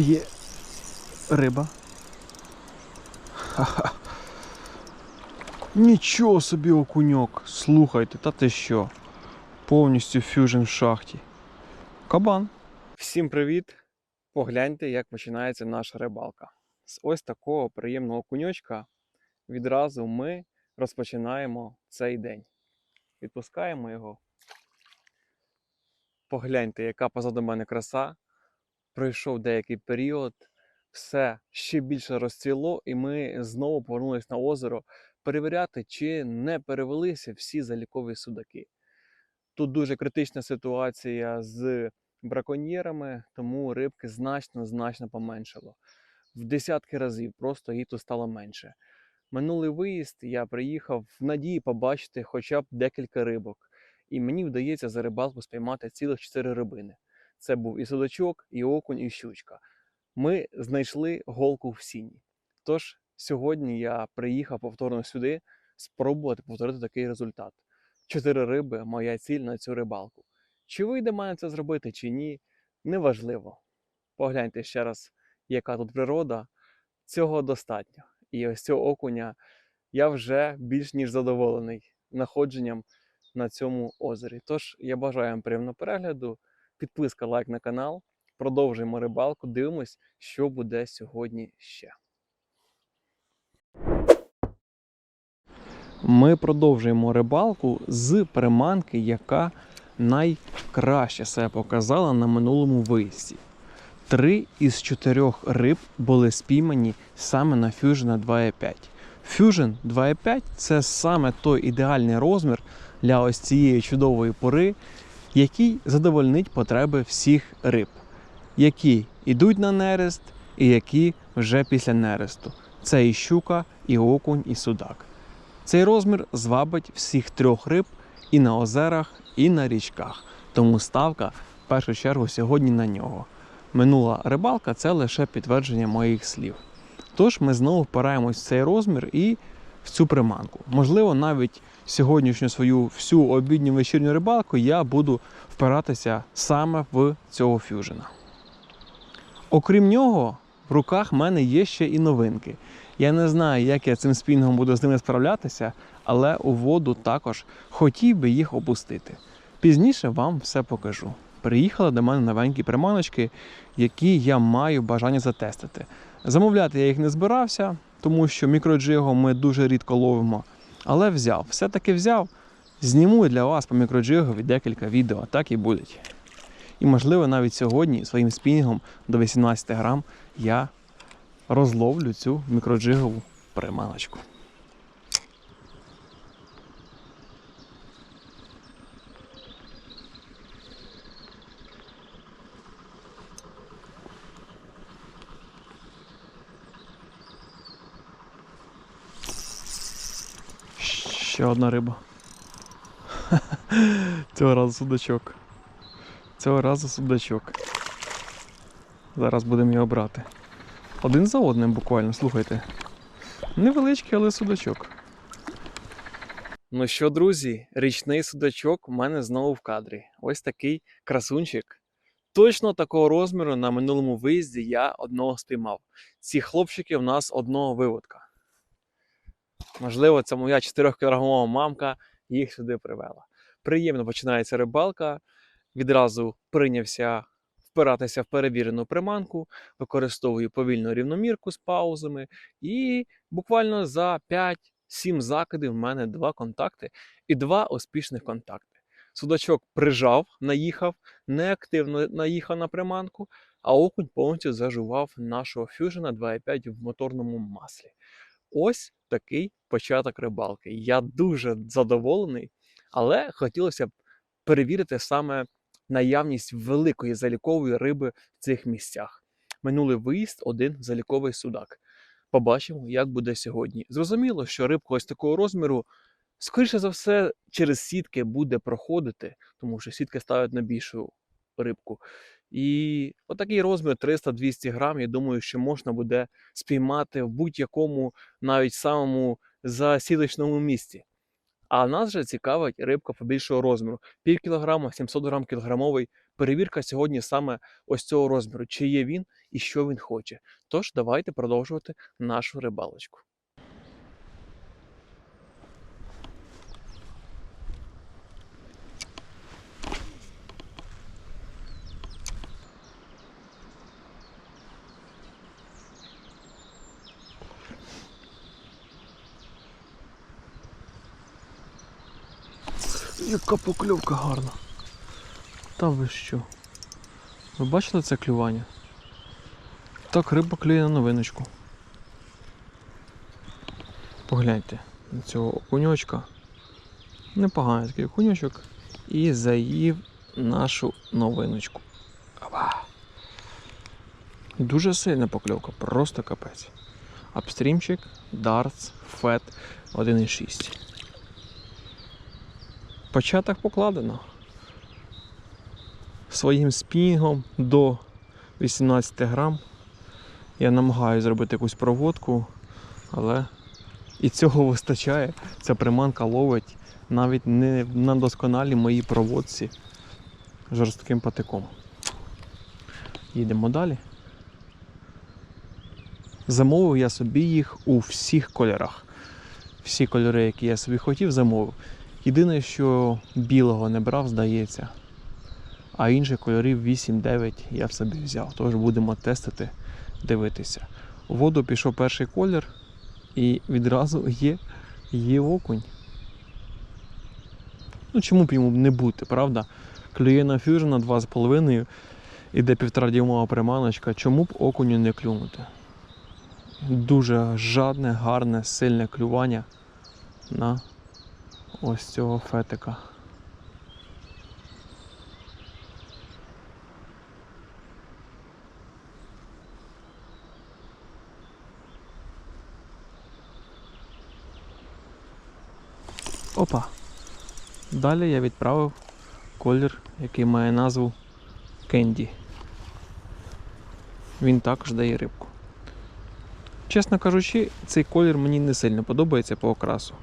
Є риба. Ха-ха. Нічого собі окуньок. Слухайте, та ти що? Повністю фюжн в шахті. Кабан. Всім привіт! Погляньте, як починається наша рибалка. З ось такого приємного окуньочка відразу ми розпочинаємо цей день. Відпускаємо його. Погляньте, яка позаду мене краса. Пройшов деякий період, все ще більше розцвіло, і ми знову повернулися на озеро перевіряти, чи не перевелися всі залікові судаки. Тут дуже критична ситуація з браконьєрами, тому рибки значно значно поменшало. В десятки разів просто тут стало менше. Минулий виїзд я приїхав в надії побачити хоча б декілька рибок, і мені вдається за рибалку спіймати цілих чотири рибини. Це був і судачок, і окунь, і щучка. Ми знайшли голку в сіні. Тож сьогодні я приїхав повторно сюди спробувати повторити такий результат. Чотири риби моя ціль на цю рибалку. Чи вийде мене це зробити, чи ні, неважливо. Погляньте ще раз, яка тут природа. Цього достатньо. І ось цього окуня я вже більш ніж задоволений знаходженням на цьому озері. Тож я бажаю вам приємного перегляду підписка, лайк на канал. Продовжуємо рибалку, дивимось, що буде сьогодні ще. Ми продовжуємо рибалку з приманки, яка найкраще себе показала на минулому виїзді. Три із чотирьох риб були спіймані саме на Fusion 2.5. Fusion 2.5 це саме той ідеальний розмір для ось цієї чудової пори, який задовольнить потреби всіх риб, які йдуть на нерест, і які вже після нересту. Це і щука, і окунь, і судак. Цей розмір звабить всіх трьох риб і на озерах, і на річках. Тому ставка в першу чергу сьогодні на нього. Минула рибалка це лише підтвердження моїх слів. Тож ми знову впираємось в цей розмір і цю приманку. Можливо, навіть сьогоднішню свою всю обідню вечірню рибалку я буду впиратися саме в цього фюжена. Окрім нього, в руках в мене є ще і новинки. Я не знаю, як я цим спінгом буду з ними справлятися, але у воду також хотів би їх опустити. Пізніше вам все покажу. Приїхали до мене новенькі приманочки, які я маю бажання затестити. Замовляти я їх не збирався, тому що мікроджигом ми дуже рідко ловимо. Але взяв, все-таки взяв. Зніму для вас по мікроджигові декілька відео, так і будуть. І можливо навіть сьогодні своїм спінінгом до 18 грам я розловлю цю мікроджигову приманочку. Ще одна риба. Цього разу судачок. Цього разу судачок. Зараз будемо його брати. Один за одним буквально, слухайте. Невеличкий, але судачок. Ну що, друзі, річний судачок у мене знову в кадрі. Ось такий красунчик. Точно такого розміру на минулому виїзді я одного спіймав. Ці хлопчики в нас одного виводка. Можливо, це моя 4-кілограмова мамка їх сюди привела. Приємно починається рибалка. Відразу прийнявся впиратися в перевірену приманку, використовую повільну рівномірку з паузами, і буквально за 5-7 закидів в мене два контакти і два успішних контакти. Судачок прижав, наїхав, неактивно наїхав на приманку, а окунь повністю зажував нашого фюжена 2,5 в моторному маслі. Ось такий початок рибалки. Я дуже задоволений, але хотілося б перевірити саме наявність великої залікової риби в цих місцях. Минулий виїзд один заліковий судак. Побачимо, як буде сьогодні. Зрозуміло, що рибка ось такого розміру, скоріше за все, через сітки буде проходити, тому що сітки ставлять на більшу рибку. І отакий розмір 300-200 грам, я думаю, що можна буде спіймати в будь-якому, навіть самому засілочному місці. А нас же цікавить рибка побільшого розміру. Пів кілограма, 700 грам кілограмовий перевірка сьогодні саме ось цього розміру, чи є він і що він хоче. Тож давайте продовжувати нашу рибалочку. Яка покльовка гарна. Та ви що? Ви бачили це клювання? Так, риба клює на новиночку. Погляньте на цього окуньочка. Непоганий такий окуньочок. І заїв нашу новиночку. Опа. Дуже сильна покльовка, просто капець. Апстрімчик, дартс, фет 1,6. Початок покладено. Своїм спінгом до 18 грам. Я намагаюся зробити якусь проводку, але і цього вистачає. Ця приманка ловить навіть не на досконалій моїй проводці жорстким патиком. Їдемо далі. Замовив я собі їх у всіх кольорах. Всі кольори, які я собі хотів, замовив. Єдине, що білого не брав, здається. А інших кольорів 8-9 я в собі взяв. Тож будемо тестити, дивитися. У воду пішов перший колір, і відразу є, є окунь. Ну чому б йому не бути, правда? Клює на фюжн на 2,5, іде півтора дюймова приманочка. Чому б окуню не клюнути? Дуже жадне, гарне, сильне клювання на ось цього фетика. Опа. Далі я відправив колір, який має назву Кенді. Він також дає рибку. Чесно кажучи, цей колір мені не сильно подобається по окрасу.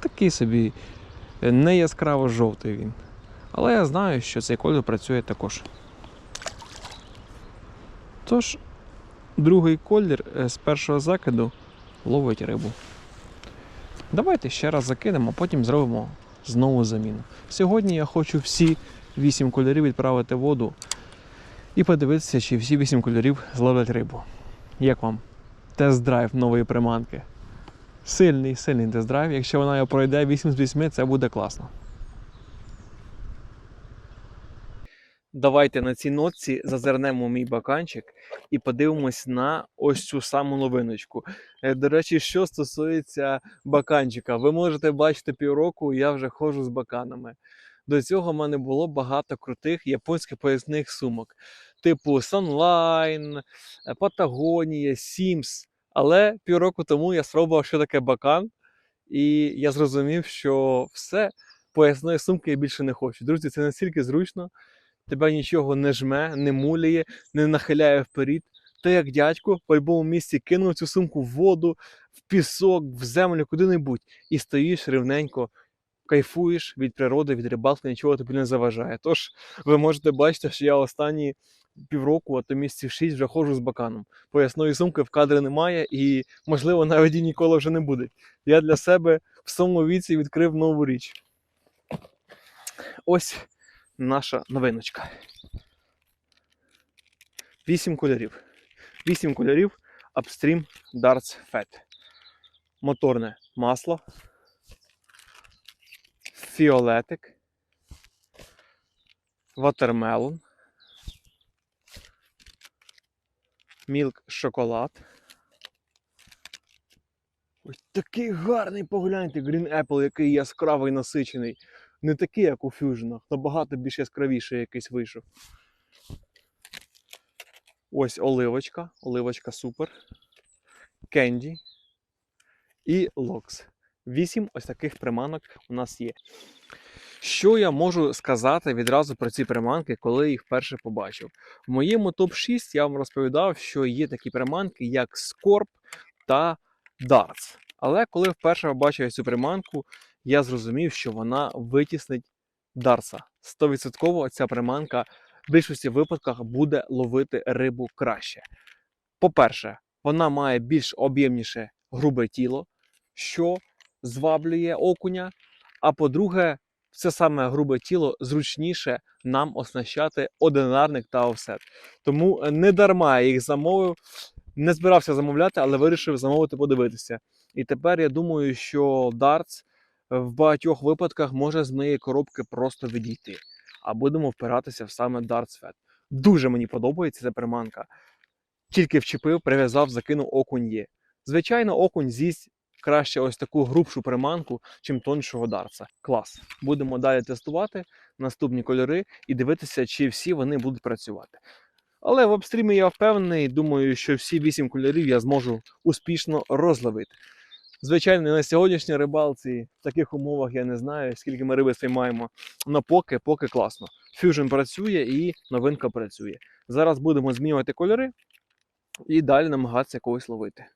Такий собі е, не яскраво жовтий він. Але я знаю, що цей колір працює також. Тож, другий колір е, з першого закиду ловить рибу. Давайте ще раз закинемо, а потім зробимо знову заміну. Сьогодні я хочу всі 8 кольорів відправити в воду і подивитися, чи всі 8 кольорів зловлять рибу. Як вам? Тест-драйв нової приманки. Сильний, сильний тест-драйв. Якщо вона його пройде 8 з 8, це буде класно. Давайте на цій нотці зазирнемо мій баканчик і подивимось на ось цю саму новиночку. Е, До речі, що стосується баканчика, ви можете бачити півроку, я вже ходжу з баканами. До цього в мене було багато крутих японських поясних сумок, типу Sunline, е, Patagonia, Sims. Але півроку тому я спробував, що таке бакан, і я зрозумів, що все, поясної сумки я більше не хочу. Друзі, це настільки зручно, тебе нічого не жме, не муляє, не нахиляє вперед. Ти як дядько в будь-якому місці кинув цю сумку в воду, в пісок, в землю, куди-небудь, і стоїш рівненько, кайфуєш від природи, від рибалки, нічого тобі не заважає. Тож ви можете бачити, що я останні півроку, а то місяців шість вже ходжу з баканом. Поясної сумки в кадрі немає, і, можливо, навіть і ніколи вже не буде. Я для себе в своєму віці відкрив нову річ. Ось наша новиночка. Вісім кольорів. Вісім кольорів Upstream Darts Fat. Моторне масло. Фіолетик. Ватермелон. Мілк шоколад. Ось такий гарний, погляньте, Green Apple, який яскравий насичений. Не такий, як у фюжнах, набагато більш яскравіший якийсь вийшов. Ось оливочка. Оливочка супер. Кенді і локс. Вісім ось таких приманок у нас є. Що я можу сказати відразу про ці приманки, коли їх вперше побачив? В моєму топ-6 я вам розповідав, що є такі приманки, як Scorp та Darts. Але коли вперше побачив цю приманку, я зрозумів, що вона витіснить Дарса. 100% ця приманка в більшості випадках буде ловити рибу краще. По-перше, вона має більш об'ємніше грубе тіло, що зваблює окуня. А по-друге, це саме грубе тіло зручніше нам оснащати одинарник та офсет. Тому е, не дарма я їх замовив. Не збирався замовляти, але вирішив замовити подивитися. І тепер я думаю, що Darts в багатьох випадках може з моєї коробки просто відійти. А будемо впиратися в саме Darts. Дуже мені подобається ця приманка. Тільки вчепив, прив'язав, закинув окунь є. Звичайно, окунь з'їсть краще ось таку грубшу приманку, чим тоншого дарца. Клас. Будемо далі тестувати наступні кольори і дивитися, чи всі вони будуть працювати. Але в обстрімі я впевнений, думаю, що всі вісім кольорів я зможу успішно розловити. Звичайно, на сьогоднішній рибалці в таких умовах я не знаю, скільки ми риби спіймаємо. але поки, поки класно. Fusion працює і новинка працює. Зараз будемо змінювати кольори і далі намагатися когось ловити.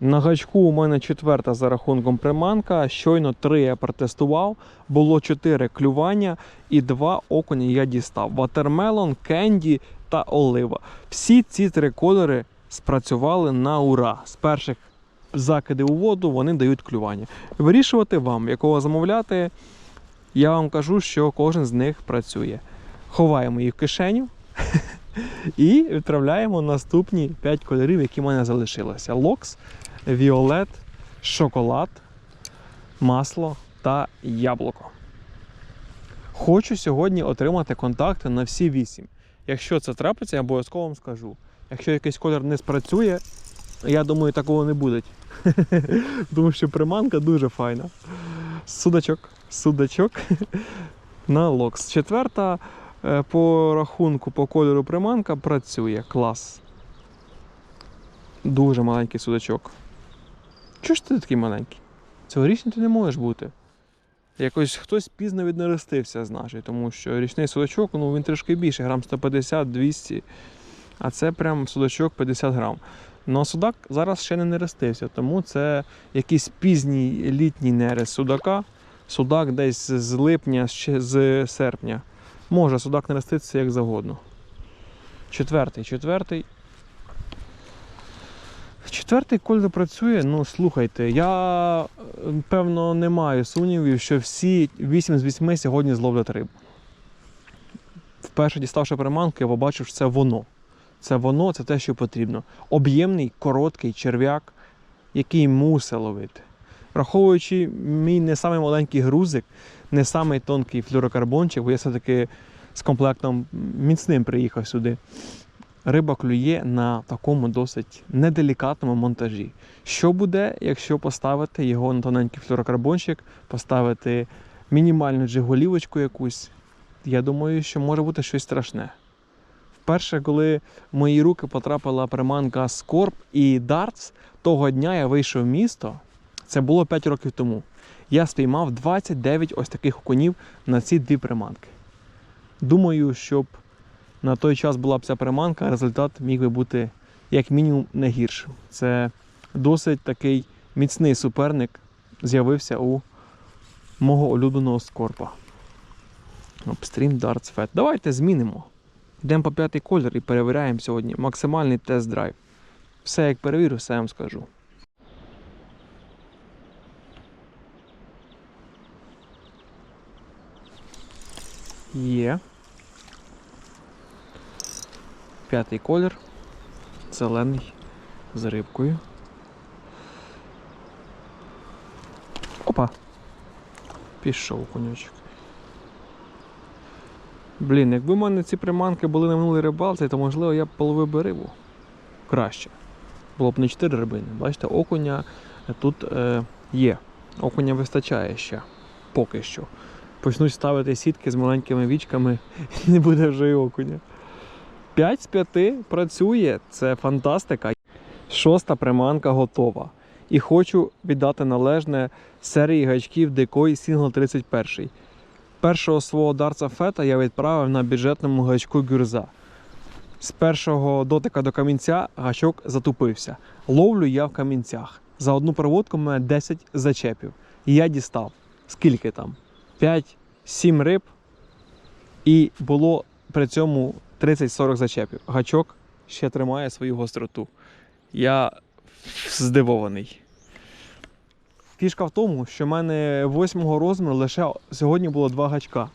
На гачку у мене четверта за рахунком приманка. Щойно три я протестував. Було чотири клювання і два окуня я дістав: ватермелон, кенді та олива. Всі ці три кольори спрацювали на ура. З перших закидів у воду вони дають клювання. Вирішувати вам, якого замовляти. Я вам кажу, що кожен з них працює. Ховаємо їх в кишеню і відправляємо наступні 5 кольорів, які в мене залишилися: локс, віолет, шоколад, масло та яблуко. Хочу сьогодні отримати контакти на всі 8. Якщо це трапиться, я обов'язково вам скажу. Якщо якийсь колір не спрацює, я думаю, такого не буде. Тому що приманка дуже файна. Судачок, судачок на локс. Четверта е, по рахунку, по кольору приманка працює. Клас. Дуже маленький судачок. Чого ж ти такий маленький? Цьогорічний ти не можеш бути. Якось хтось пізно віднерестився з нашої, тому що річний судачок, ну він трішки більше, грам 150-200, а це прям судачок 50 грам. Ну а судак зараз ще не нерестився, тому це якийсь пізній літній нерест судака. Судак десь з липня, з серпня. Може судак нереститися як завгодно. Четвертий, четвертий. Четвертий кольор працює. Ну, слухайте, я е, певно не маю сумнівів, що всі 8 з 8 сьогодні зловлять рибу. Вперше діставши приманку, я побачив, що це воно. Це воно, це те, що потрібно. Об'ємний, короткий черв'як, який мусить ловити. Враховуючи мій не самий маленький грузик, не самий тонкий флюрокарбончик, бо я все-таки з комплектом міцним приїхав сюди. Риба клює на такому досить неделікатному монтажі. Що буде, якщо поставити його на тоненький флюрокарбончик, поставити мінімальну джиголівочку якусь? Я думаю, що може бути щось страшне. Вперше, коли в мої руки потрапила приманка Скорб і Дартс, того дня я вийшов в місто. Це було 5 років тому. Я спіймав 29 ось таких окунів на ці дві приманки. Думаю, щоб на той час була б ця приманка, результат міг би бути як мінімум не гіршим. Це досить такий міцний суперник з'явився у мого улюбленого скорпа. Upstream Darts Fed. Давайте змінимо. Йдемо по п'ятий колір і перевіряємо сьогодні максимальний тест-драйв. Все як перевірю, все я вам скажу. Є. П'ятий колір. Зелений з рибкою. Опа. Пішов конючок. Блін, якби в мене ці приманки були на минулій рибалці, то можливо я б половив би рибу. Краще. Було б не 4 рибини. Бачите, окуня тут е, є. Окуня вистачає ще. Поки що. Почнуть ставити сітки з маленькими вічками і не буде вже й окуня. 5 з 5 працює, це фантастика. Шоста приманка готова. І хочу віддати належне серії гачків Decoy Single 31. Першого свого дарца фета я відправив на бюджетному гачку гюрза. З першого дотика до камінця гачок затупився. Ловлю я в камінцях. За одну проводку в мене 10 зачепів. Я дістав. Скільки там? 5-7 риб. І було при цьому 30-40 зачепів. Гачок ще тримає свою гостроту. Я здивований. Фішка в тому, що в мене восьмого розміру лише сьогодні було два гачка.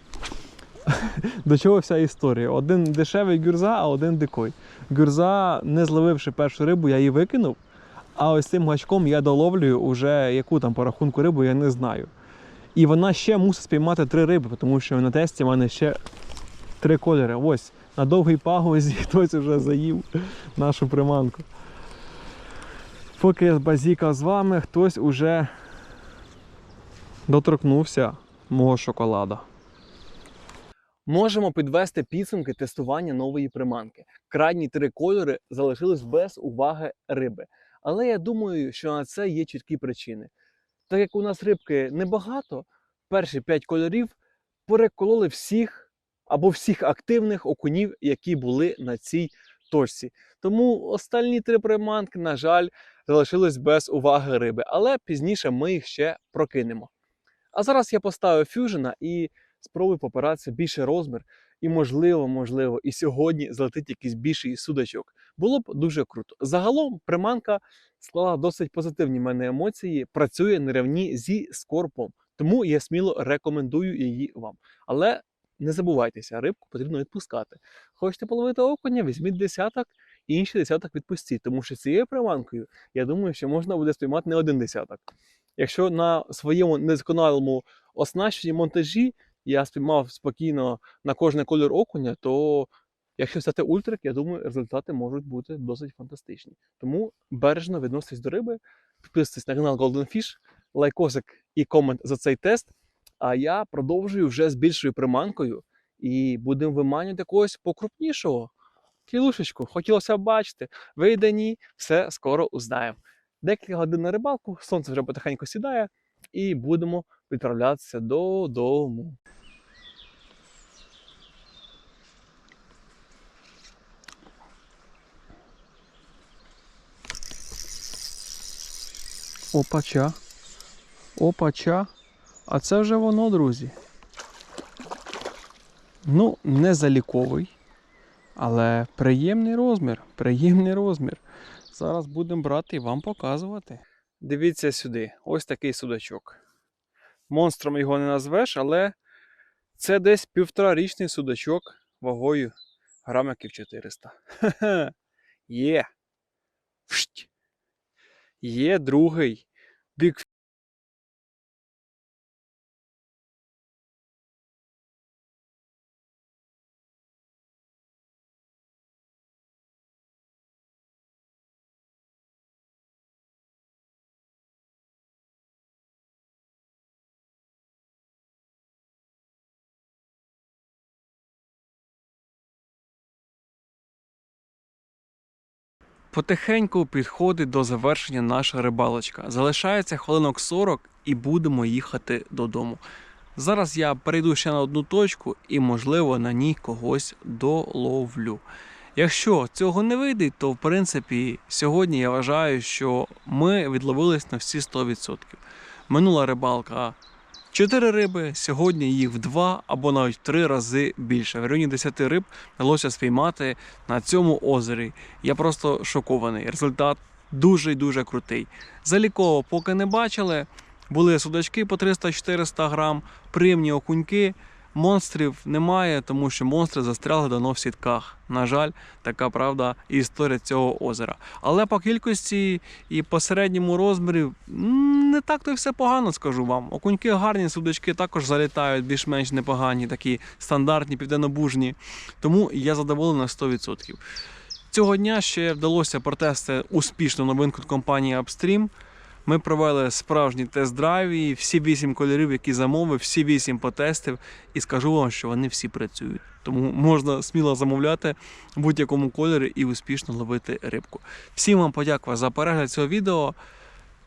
До чого вся історія? Один дешевий гюрза, а один дикой. Гюрза, не зловивши першу рибу, я її викинув. А ось цим гачком я доловлюю уже яку там по рахунку рибу, я не знаю. І вона ще мусить спіймати три риби, тому що на тесті в мене ще три кольори. Ось на довгій пагозі хтось вже заїв нашу приманку. Поки я базікав з вами, хтось уже доторкнувся мого шоколада. Можемо підвести підсумки тестування нової приманки. Крайні три кольори залишились без уваги риби. Але я думаю, що на це є чіткі причини. Так як у нас рибки небагато, перші п'ять кольорів перекололи всіх або всіх активних окунів, які були на цій точці. Тому останні три приманки, на жаль, залишились без уваги риби, але пізніше ми їх ще прокинемо. А зараз я поставив фюжена і спробую попиратися більше розмір. І можливо, можливо, і сьогодні залетить якийсь більший судачок. Було б дуже круто. Загалом приманка склала досить позитивні в мене емоції, працює на рівні зі скорпом. Тому я сміло рекомендую її вам. Але не забувайтеся, рибку потрібно відпускати. Хочете половити окуня, візьміть десяток, і інший десяток відпустіть. Тому що цією приманкою, я думаю, що можна буде спіймати не один десяток. Якщо на своєму незаконалому оснащенні монтажі я спіймав спокійно на кожний колір окуня, то якщо взяти ультрик, я думаю, результати можуть бути досить фантастичні. Тому бережно відноситесь до риби, підписуйтесь на канал Golden Fish, лайкосик і комент за цей тест. А я продовжую вже з більшою приманкою і будемо виманювати когось покрупнішого. Кілушечку, хотілося б бачити. Вийде ні, все скоро узнаємо. Декілька годин на рибалку, сонце вже потихеньку сідає, і будемо відправлятися додому. Опача. Опача. А це вже воно, друзі. Ну, не заліковий, але приємний розмір. Приємний розмір. Зараз будемо брати і вам показувати. Дивіться сюди, ось такий судачок. Монстром його не назвеш, але це десь півторарічний судачок вагою грамиків 400. Хе-хе. Є. Є другий. Бік Потихеньку підходить до завершення наша рибалочка. Залишається хвилинок 40 і будемо їхати додому. Зараз я перейду ще на одну точку і, можливо, на ній когось доловлю. Якщо цього не вийде, то в принципі сьогодні я вважаю, що ми відловились на всі 100%. Минула рибалка 4 риби, сьогодні їх в 2 або навіть 3 рази більше. В районі 10 риб вдалося спіймати на цьому озері. Я просто шокований. Результат дуже і дуже крутий. Заліково поки не бачили. Були судачки по 300-400 грам, приємні окуньки. Монстрів немає, тому що монстри застряли давно в сітках. На жаль, така правда історія цього озера. Але по кількості і по середньому розмірі не так то й все погано, скажу вам. Окуньки гарні, судачки також залітають більш-менш непогані, такі стандартні, південнобужні. Тому я задоволений на 100%. Цього дня ще вдалося протести успішну новинку компанії Upstream. Ми провели справжній тест-драйв і всі вісім кольорів, які замовив, всі вісім потестив. І скажу вам, що вони всі працюють. Тому можна сміло замовляти в будь-якому кольорі і успішно ловити рибку. Всім вам подякую за перегляд цього відео.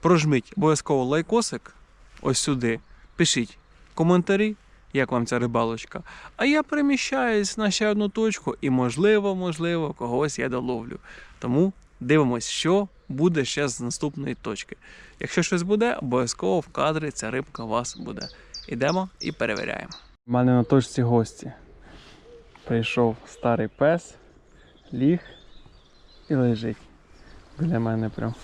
Прожміть обов'язково лайкосик ось сюди. Пишіть коментарі, як вам ця рибалочка. А я переміщаюсь на ще одну точку і, можливо, можливо, когось я доловлю. Тому дивимось, що буде ще з наступної точки. Якщо щось буде, обов'язково в кадрі ця рибка у вас буде. Ідемо і перевіряємо. У мене на точці гості. Прийшов старий пес, ліг і лежить біля мене прям.